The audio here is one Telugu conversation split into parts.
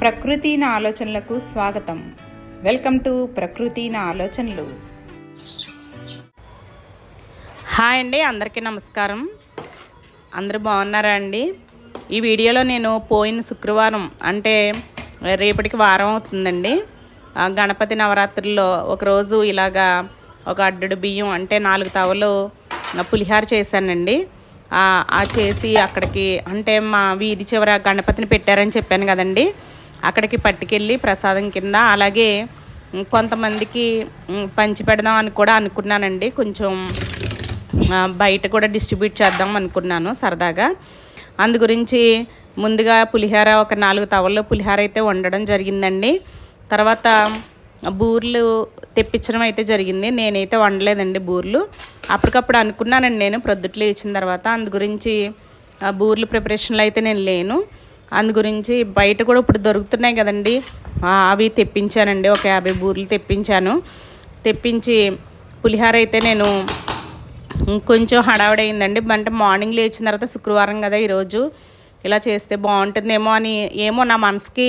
ప్రకృతి నా ఆలోచనలకు స్వాగతం. వెల్కమ్ టు ప్రకృతి నా ఆలోచనలు. హాయ్ అండి అందరికీ నమస్కారం. అందరూ బాగున్నారా అండి? ఈ వీడియోలో నేను పోయిన శుక్రవారం అంటే రేపటికి వారం అవుతుందండి. గణపతి నవరాత్రుల్లో ఒకరోజు ఇలాగా ఒక అడ్డుడు బియ్యం అంటే నాలుగు తవలు పులిహార చేశానండి. ఆ చేసి అక్కడికి అంటే మా వీధి చివర గణపతిని పెట్టారని చెప్పాను కదండి. అక్కడికి పట్టుకెళ్ళి ప్రసాదం కింద అలాగే కొంతమందికి పంచి పెడదాం అని కూడా అనుకున్నానండి. కొంచెం బయట కూడా డిస్ట్రిబ్యూట్ చేద్దాం అనుకున్నాను సరదాగా. అందు గురించి ముందుగా పులిహార ఒక నాలుగు తవల్లో పులిహార అయితే వండడం జరిగిందండి. తర్వాత బూర్లు తెప్పించడం అయితే జరిగింది. నేనైతే వండలేదండి బూర్లు. అప్పటికప్పుడు అనుకున్నానండి నేను ప్రొద్దుట్లు ఇచ్చిన తర్వాత. అందు గురించి బూర్లు ప్రిపరేషన్లో అయితే నేను లేను. అందు గురించి బయట కూడా ఇప్పుడు దొరుకుతున్నాయి కదండి. అవి తెప్పించానండి. ఒక యాభై బూర్లు తెప్పించాను. తెప్పించి పులిహార అయితే నేను కొంచెం హడావిడైందండి అంటే మార్నింగ్ లేచిన తర్వాత శుక్రవారం కదా ఈరోజు. ఇలా చేస్తే బాగుంటుందేమో అని ఏమో నా మనసుకి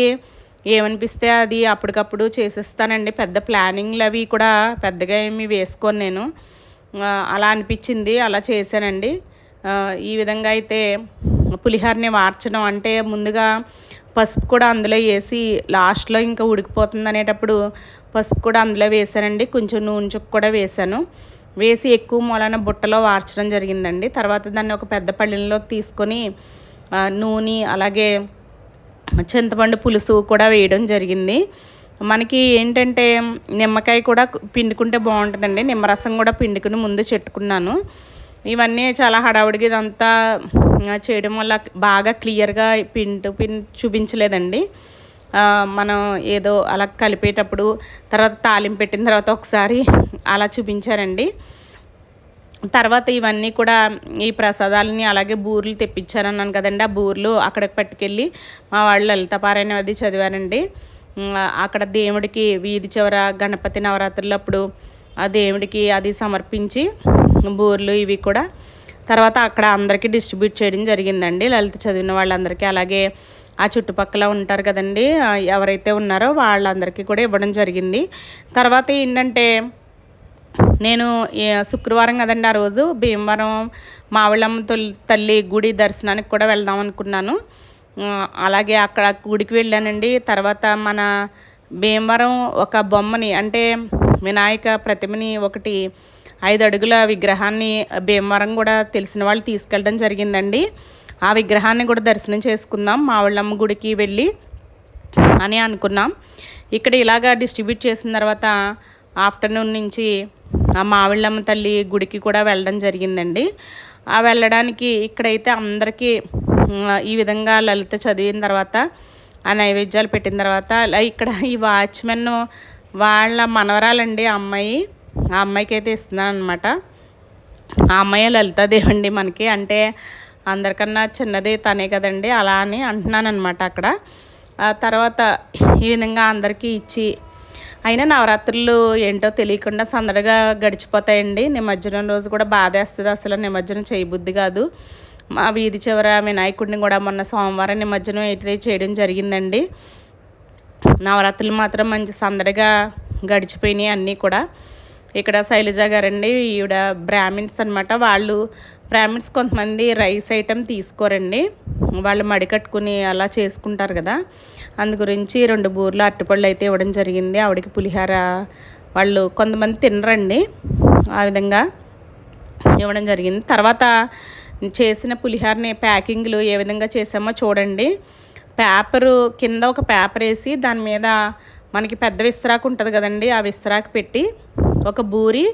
ఏమనిపిస్తే అది అప్పటికప్పుడు చేసేస్తానండి. పెద్ద ప్లానింగ్లు అవి కూడా పెద్దగా ఏమి వేసుకోను నేను. అలా అనిపించింది. అలా చేశానండి. ఈ విధంగా అయితే పులిహోరని మార్చడం అంటే ముందుగా పసుపు కూడా అందులో వేసి లాస్ట్లో ఇంకా ఉడికిపోతుంది అనేటప్పుడు పసుపు కూడా అందులో వేసానండి కొంచెం నూనె చుక్క కూడా వేసాను వేసి ఎక్కువ మూలన బుట్టలో వార్చడం జరిగిందండి. తర్వాత దాన్ని ఒక పెద్ద పళ్ళెంలోకి తీసుకొని నూనె అలాగే చింతపండు పులుసు కూడా వేయడం జరిగింది. మనకి ఏంటంటే నిమ్మకాయ కూడా పిండుకుంటే బాగుంటుందండి. నిమ్మరసం కూడా పిండుకుని ముందు చెట్టుకున్నాను. ఇవన్నీ చాలా హడావుడిగా ఇదంతా చేయడం వల్ల బాగా క్లియర్గా పింటు పిన్ చూపించలేదండి. మనం ఏదో అలా కలిపేటప్పుడు తర్వాత తాలింపు పెట్టిన తర్వాత ఒకసారి అలా చూపించారండి. తర్వాత ఇవన్నీ కూడా ఈ ప్రసాదాలని అలాగే బూర్లు తెప్పించారన్నాను కదండి. ఆ బూర్లు అక్కడికి పట్టుకెళ్ళి మా వాళ్ళు లలితపారాయణ అది చదివారండి. అక్కడ దేవుడికి వీధి చివర గణపతి నవరాత్రులప్పుడు ఆ దేవుడికి అది సమర్పించి బూర్లు ఇవి కూడా తర్వాత అక్కడ అందరికీ డిస్ట్రిబ్యూట్ చేయడం జరిగిందండి. లలిత చదివిన వాళ్ళందరికీ అలాగే ఆ చుట్టుపక్కల ఉంటారు కదండి. ఎవరైతే ఉన్నారో వాళ్ళందరికీ కూడా ఇవ్వడం జరిగింది. తర్వాత ఏంటంటే నేను శుక్రవారం కదండి ఆ రోజు భీమవరం మావిళమ్మ తల్లి గుడి దర్శనానికి కూడా వెళ్దాం అనుకున్నాను. అలాగే అక్కడ గుడికి వెళ్ళానండి. తర్వాత మన భీమవరం ఒక బొమ్మని అంటే వినాయక ప్రతిమని ఒకటి ఐదు అడుగుల విగ్రహాన్ని భీమవరం కూడా తెలిసిన వాళ్ళు తీసుకెళ్ళడం జరిగిందండి. ఆ విగ్రహాన్ని కూడా దర్శనం చేసుకుందాం మావళ్ళమ్మ గుడికి వెళ్ళి అని అనుకున్నాం. ఇక్కడ ఇలాగా డిస్ట్రిబ్యూట్ చేసిన తర్వాత ఆఫ్టర్నూన్ నుంచి ఆ మావిళ్ళమ్మ తల్లి గుడికి కూడా వెళ్ళడం జరిగిందండి. ఆ వెళ్ళడానికి ఇక్కడైతే అందరికీ ఈ విధంగా లలిత చదివిన తర్వాత ఆ నైవేద్యాలు పెట్టిన తర్వాత ఇక్కడ ఈ వాచ్మెన్ వాళ్ళ మనవరాలండి అమ్మాయి. ఆ అమ్మాయికి అయితే ఇస్తున్నాను అనమాట ఆ అమ్మాయి లలితాదేవి అండి మనకి. అంటే అందరికన్నా చిన్నది తనే కదండి. అలా అని అంటున్నాను అనమాట అక్కడ. ఆ తర్వాత ఈ విధంగా అందరికీ ఇచ్చి అయినా నవరాత్రులు ఏంటో తెలియకుండా సందడిగా గడిచిపోతాయండి. నిమజ్జనం రోజు కూడా బాధేస్తుంది అసలు. నిమజ్జనం చేయబుద్ధి కాదు. మా వీధి చివర వినాయకుడిని కూడా మొన్న సోమవారం నిమజ్జనం అయితే చేయడం జరిగిందండి. నవరాత్రులు మాత్రం మంచి సందడిగా గడిచిపోయినాయి అన్నీ కూడా. ఇక్కడ శైలజ గారండి ఈవిడ బ్రాహ్మిన్స్ అనమాట వాళ్ళు బ్రాహ్మిన్స్ కొంతమంది రైస్ ఐటెం తీసుకోరండి. వాళ్ళు మడికట్టుకుని అలా చేసుకుంటారు కదా. అందు గురించి రెండు బూర్లు అరటిపళ్ళు అయితే ఇవ్వడం జరిగింది. ఆవిడకి పులిహార వాళ్ళు కొంతమంది తినరండి. ఆ విధంగా ఇవ్వడం జరిగింది. తర్వాత చేసిన పులిహోరని ప్యాకింగ్లు ఏ విధంగా చేసామో చూడండి. పేపరు కింద ఒక పేపర్ వేసి దాని మీద మనకి పెద్ద విస్తరాకు ఉంటుంది కదండి ఆ విస్తరాకు పెట్టి ఒక బూరి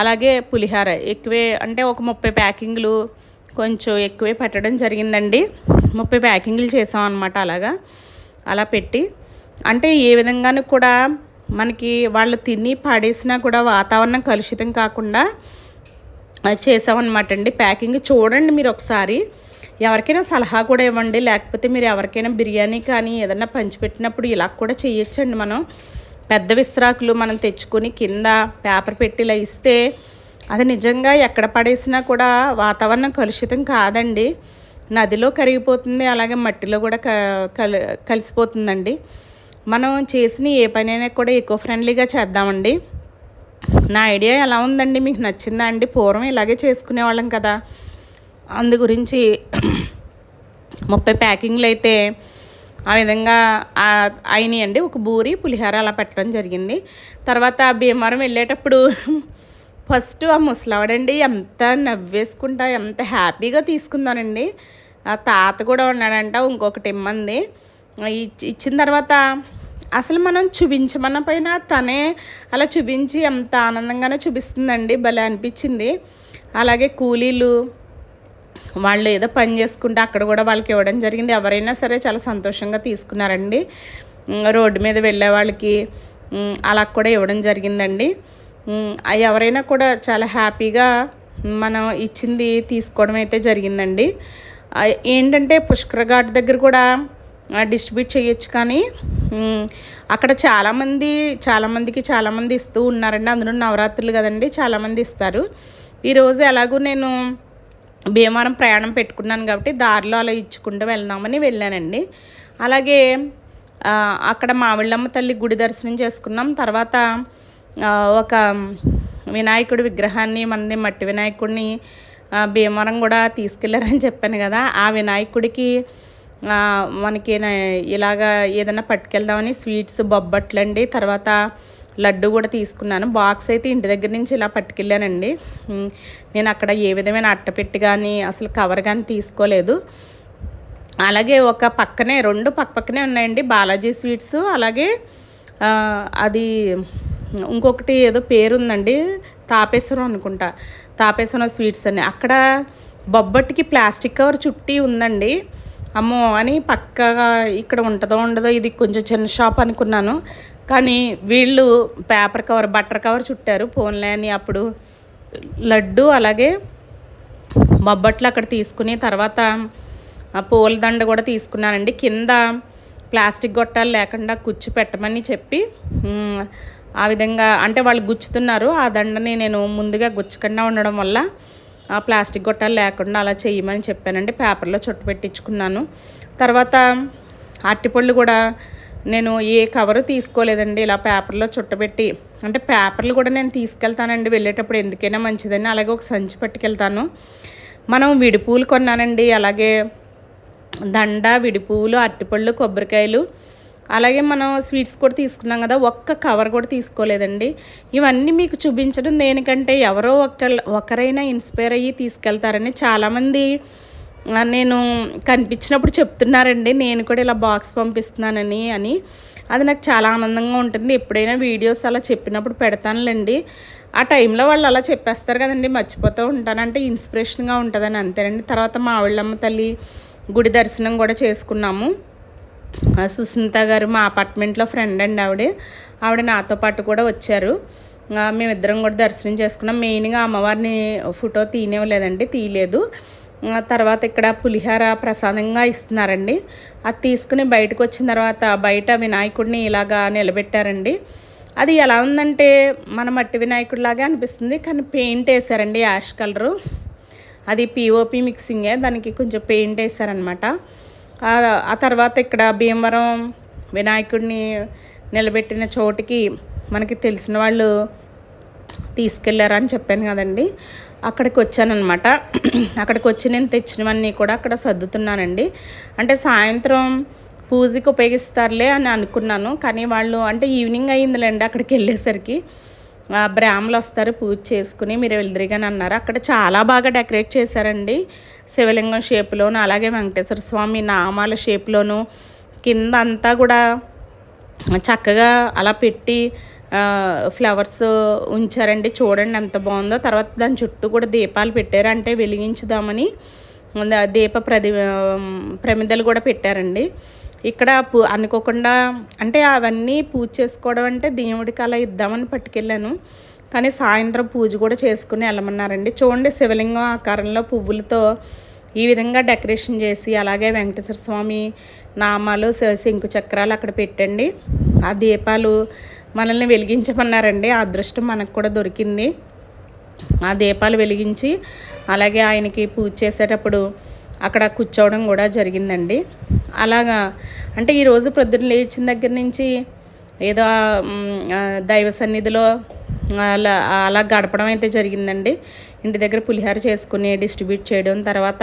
అలాగే పులిహోర. ఎక్కువే అంటే ఒక ముప్పై ప్యాకింగ్లు కొంచెం ఎక్కువే పెట్టడం జరిగిందండి. ముప్పై ప్యాకింగ్లు చేసాం అనమాట అలాగా. అలా పెట్టి అంటే ఏ విధంగానూ కూడా మనకి వాళ్ళు తిని పడేసినా కూడా వాతావరణం కలుషితం కాకుండా అది చేసామన్నమాట అండి. ప్యాకింగ్ చూడండి మీరు ఒకసారి. ఎవరికైనా సలహా కూడా ఇవ్వండి. లేకపోతే మీరు ఎవరికైనా బిర్యానీ కానీ ఏదైనా పంచిపెట్టినప్పుడు ఇలా కూడా చేయొచ్చండి మనం. పెద్ద విస్తరాకులు మనం తెచ్చుకొని కింద పేపర్ పెట్టిలా ఇస్తే అది నిజంగా ఎక్కడ పడేసినా కూడా వాతావరణం కలుషితం కాదండి. నదిలో కరిగిపోతుంది అలాగే మట్టిలో కూడా క కలి కలిసిపోతుందండి. మనం చేసిన ఏ పనైనా కూడా ఎకో ఫ్రెండ్లీగా చేద్దామండి. నా ఐడియా ఎలా ఉందండి? మీకు నచ్చిందా అండి? పూర్వం ఇలాగే చేసుకునేవాళ్ళం కదా. అందు గురించి ముప్పై ప్యాకింగ్లు అయితే ఆ విధంగా అండి ఒక బూరి పులిహోర అలా పెట్టడం జరిగింది. తర్వాత భీమవరం వెళ్ళేటప్పుడు ఫస్ట్ ఆ ముసలావాడండి ఎంత నవ్వేసుకుంటా ఎంత హ్యాపీగా తీసుకుందానండి. ఆ తాత కూడా ఉన్నాడంట ఇంకొకటి ఇమ్మంది. ఇచ్చిన తర్వాత అసలు మనం చూపించమన్న పైన తనే అలా చూపించి ఎంత ఆనందంగానే చూపిస్తుందండి భలే అనిపించింది. అలాగే కూలీలు వాళ్ళు ఏదో పని చేసుకుంటే అక్కడ కూడా వాళ్ళకి ఇవ్వడం జరిగింది. ఎవరైనా సరే చాలా సంతోషంగా తీసుకున్నారండి. రోడ్డు మీద వెళ్ళే వాళ్ళకి అలా కూడా ఇవ్వడం జరిగిందండి. ఎవరైనా కూడా చాలా హ్యాపీగా మనం ఇచ్చింది తీసుకోవడం అయితే జరిగిందండి. ఏంటంటే పుష్కర ఘాట్ దగ్గర కూడా డిస్ట్రిబ్యూట్ చేయొచ్చు కానీ అక్కడ చాలామంది చాలామందికి చాలామంది ఇస్తూ ఉన్నారండి. అందులో నవరాత్రులు కదండి చాలామంది ఇస్తారు. ఈరోజు ఎలాగూ నేను భీమవరం ప్రయాణం పెట్టుకున్నాను కాబట్టి దారిలో అలా ఇచ్చుకుంటూ వెళ్దామని వెళ్ళానండి. అలాగే అక్కడ మావిళ్ళమ్మ తల్లి గుడి దర్శనం చేసుకున్నాం. తర్వాత ఒక వినాయకుడి విగ్రహాన్ని మనది మట్టి వినాయకుడిని భీమవరం కూడా తీసుకెళ్ళారని చెప్పాను కదా. ఆ వినాయకుడికి మనకి ఇలాగా ఏదైనా పట్టుకెళ్దామని స్వీట్స్ బొబ్బట్లండి. తర్వాత లడ్డు కూడా తీసుకున్నాను. బాక్స్ అయితే ఇంటి దగ్గర నుంచి ఇలా పట్టుకెళ్ళానండి. నేను అక్కడ ఏ విధమైన అట్టపెట్టి కానీ అసలు కవర్ కానీ తీసుకోలేదు. అలాగే ఒక పక్కనే రెండు పక్క పక్కనే ఉన్నాయండి బాలాజీ స్వీట్స్. అలాగే అది ఇంకొకటి ఏదో పేరుందండి తాపేశ్వరం అనుకుంటా. తాపేశ్వరం స్వీట్స్ అని. అక్కడ బొబ్బట్టికి ప్లాస్టిక్ కవర్ చుట్టి ఉందండి. అమ్మో అని పక్కగా ఇక్కడ ఉంటుందో ఉండదో ఇది కొంచెం చిన్న షాప్ అనుకున్నాను. కానీ వీళ్ళు పేపర్ కవర్ బట్టర్ కవర్ చుట్టారు. ఫోన్లే అని అప్పుడు లడ్డు అలాగే బొబ్బట్లు అక్కడ తీసుకుని తర్వాత పూల దండ కూడా తీసుకున్నానండి. కింద ప్లాస్టిక్ గొట్టాలు లేకుండా గుచ్చి పెట్టమని చెప్పి ఆ విధంగా అంటే వాళ్ళు గుచ్చుతున్నారు. ఆ దండని నేను ముందుగా గుచ్చకుండా ఉండడం వల్ల ప్లాస్టిక్ గొట్టాలు లేకుండా అలా చేయమని చెప్పానండి. పేపర్లో చుట్టు పెట్టించుకున్నాను. తర్వాత అరటిపళ్ళు కూడా నేను ఏ కవరు తీసుకోలేదండి. ఇలా పేపర్లో చుట్టబెట్టి అంటే పేపర్లు కూడా నేను తీసుకెళ్తానండి వెళ్ళేటప్పుడు. ఎందుకైనా మంచిదని అలాగే ఒక సంచి పట్టుకెళ్తాను. మనం విడిపూలు కొన్నానండి. అలాగే దండ విడిపూలు అరటిపళ్ళు కొబ్బరికాయలు అలాగే మనం స్వీట్స్ కూడా తీసుకున్నాం కదా ఒక్క కవర్ కూడా తీసుకోలేదండి. ఇవన్నీ మీకు చూపించడం దేనికంటే ఎవరో ఒక ఒకరైనా ఇన్స్పైర్ అయ్యి తీసుకెళ్తారని చాలామంది నేను కనిపించినప్పుడు చెప్తున్నారండి నేను కూడా ఇలా బాక్స్ పంపిస్తున్నానని అని. అది నాకు చాలా ఆనందంగా ఉంటుంది. ఎప్పుడైనా వీడియోస్ అలా చెప్పినప్పుడు పెడతానులేండి. ఆ టైంలో వాళ్ళు అలా చెప్పేస్తారు కదండి మర్చిపోతూ ఉంటానంటే ఇన్స్పిరేషన్గా ఉంటుందని అంతేనండి. తర్వాత మా ఆవిళ్ళమ్మ తల్లి గుడి దర్శనం కూడా చేసుకున్నాము. సుస్మిత గారు మా అపార్ట్మెంట్లో ఫ్రెండ్ అండి ఆవిడ. ఆవిడ నాతో పాటు కూడా వచ్చారు. మేమిద్దరం కూడా దర్శనం చేసుకున్నాం. మెయిన్గా అమ్మవారిని ఫోటో తీయనివ్వలేదండి తీయలేదు. తర్వాత ఇక్కడ పులిహార ప్రసాదంగా ఇస్తున్నారండి. అది తీసుకుని బయటకు వచ్చిన తర్వాత బయట వినాయకుడిని ఇలాగా నిలబెట్టారండి. అది ఎలా ఉందంటే మన మట్టి వినాయకుడిలాగే అనిపిస్తుంది కానీ పెయింట్ వేసారండి యాష్ కలరు. అది పిఓపి మిక్సింగే దానికి కొంచెం పెయింట్ వేసారనమాట ఆ తర్వాత ఇక్కడ భీమవరం వినాయకుడిని నిలబెట్టిన చోటికి మనకి తెలిసిన వాళ్ళు తీసుకెళ్ళారని చెప్పాను కదండి. అక్కడికి వచ్చానమాట అక్కడికి వచ్చి నేను తెచ్చినవన్నీ కూడా అక్కడ సర్దుతున్నానండి. అంటే సాయంత్రం పూజకి ఉపయోగిస్తారులే అని అనుకున్నాను. కానీ వాళ్ళు అంటే ఈవినింగ్ అయ్యిందిలేండి అక్కడికి వెళ్ళేసరికి. బ్రాహ్మలు వస్తారు పూజ చేసుకుని మీరు వెళ్దిరిగాని అన్నారు. అక్కడ చాలా బాగా డెకరేట్ చేశారండి. శివలింగం షేప్లోను అలాగే వెంకటేశ్వర స్వామి నామాల షేప్లోను కింద అంతా కూడా చక్కగా అలా పెట్టి ఫ్లవర్స్ ఉంచారండి. చూడండి ఎంత బాగుందో. తర్వాత దాని చుట్టూ కూడా దీపాలు పెట్టారు. అంటే వెలిగించుదామని దీప ప్రది ప్రమిదలు కూడా పెట్టారండి. ఇక్కడ పూ అనుకోకుండా అంటే అవన్నీ పూజ చేసుకోవడం అంటే దేవుడికి అలా ఇద్దామని పట్టుకెళ్ళాను. కానీ సాయంత్రం పూజ కూడా చేసుకుని వెళ్ళమన్నారండి. చూడండి శివలింగం ఆకారంలో పువ్వులతో ఈ విధంగా డెకరేషన్ చేసి అలాగే వెంకటేశ్వర స్వామి నామాలు శంకు చక్రాలు అక్కడ పెట్టండి. ఆ దీపాలు మనల్ని వెలిగించమన్నారండి. ఆ అదృష్టం మనకు కూడా దొరికింది. ఆ దీపాలు వెలిగించి అలాగే ఆయనకి పూజ చేసేటప్పుడు అక్కడ కూర్చోవడం కూడా జరిగిందండి. అలాగా. అంటే ఈరోజు ప్రొద్దున లేచిన దగ్గర నుంచి ఏదో దైవ సన్నిధిలో అలా అలా గడపడం అయితే జరిగిందండి. ఇంటి దగ్గర పులిహార చేసుకుని డిస్ట్రిబ్యూట్ చేయడం తర్వాత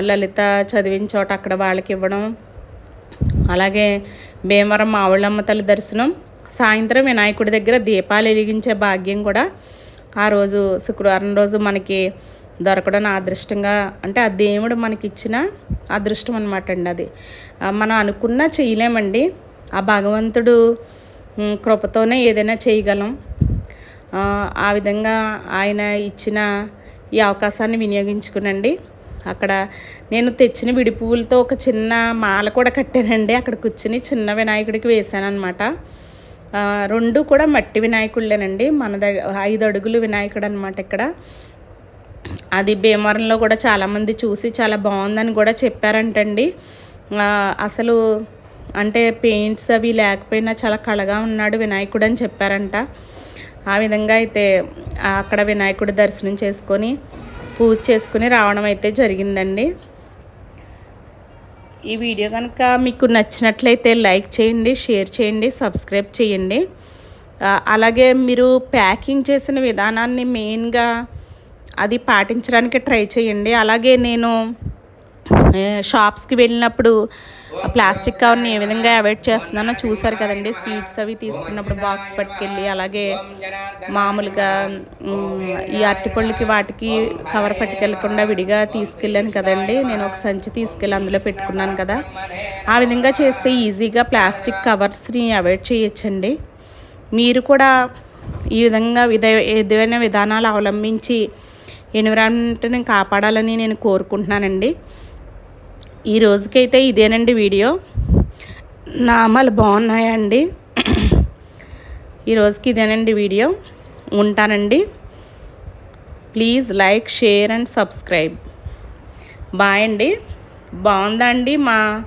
లలిత చదివిన చోట అక్కడ వాళ్ళకి ఇవ్వడం అలాగే భీమవరం మావుళ్ళమ్మ తల్లి దర్శనం సాయంత్రం వినాయకుడి దగ్గర దీపాలు వెలిగించే భాగ్యం కూడా ఆ రోజు శుక్రవారం రోజు మనకి దొరకడం అదృష్టంగా అంటే ఆ దేవుడు మనకి ఇచ్చిన అదృష్టం అనమాట అండి అది. మనం అనుకున్నా చేయలేమండి. ఆ భగవంతుడు కృపతోనే ఏదైనా చేయగలం. ఆ, విధంగా ఆయన ఇచ్చిన ఈ అవకాశాన్ని వినియోగించుకునండి. అక్కడ నేను తెచ్చిన విడి పువ్వులతో ఒక చిన్న మాల కూడా కట్టానండి. అక్కడ కూర్చుని చిన్న వినాయకుడికి వేసాను అనమాట రెండు కూడా మట్టి వినాయకుళ్ళేనండి. మన దగ్గర ఐదు అడుగులు వినాయకుడు అనమాట ఇక్కడ. అది భీమవరంలో కూడా చాలామంది చూసి చాలా బాగుందని కూడా చెప్పారంటండి. అసలు అంటే పెయింట్స్ అవి లేకపోయినా చాలా కళగా ఉన్నాడు వినాయకుడు అని చెప్పారంట. ఆ విధంగా అయితే అక్కడ వినాయకుడు దర్శనం చేసుకొని పూజ చేసుకుని రావడం అయితే జరిగిందండి. ఈ వీడియో కనుక మీకు నచ్చినట్లయితే లైక్ చేయండి షేర్ చేయండి సబ్స్క్రైబ్ చేయండి. అలాగే మీరు ప్యాకింగ్ చేసిన విధానాన్ని మెయిన్గా అది పాటించడానికి ట్రై చేయండి. అలాగే నేను షాప్స్కి వెళ్ళినప్పుడు ప్లాస్టిక్ కవర్ని ఏ విధంగా అవాయిడ్ చేస్తున్నానో చూసారు కదండి. స్వీట్స్ అవి తీసుకున్నప్పుడు బాక్స్ పట్టుకెళ్ళి అలాగే మామూలుగా ఈ అరటిపళ్ళకి వాటికి కవర్ పట్టుకెళ్ళకుండా విడిగా తీసుకెళ్ళాను కదండి. నేను ఒక సంచి తీసుకెళ్ళి అందులో పెట్టుకున్నాను కదా. ఆ విధంగా చేస్తే ఈజీగా ప్లాస్టిక్ కవర్స్ని అవాయిడ్ చేయొచ్చండి. మీరు కూడా ఈ విధంగా విధ ఏదైనా విధానాలు అవలంబించి ఎన్విరాన్మెంట్ని కాపాడాలని నేను కోరుకుంటున్నానండి. ఈ రోజుకైతే ఇదేనండి వీడియో. నామాలు బాగున్నాయండి. ఈ రోజుకి ఇదేనండి వీడియో. ఉంటానండి. Please like share and subscribe. Bye అండి. బాగుందా అండి మా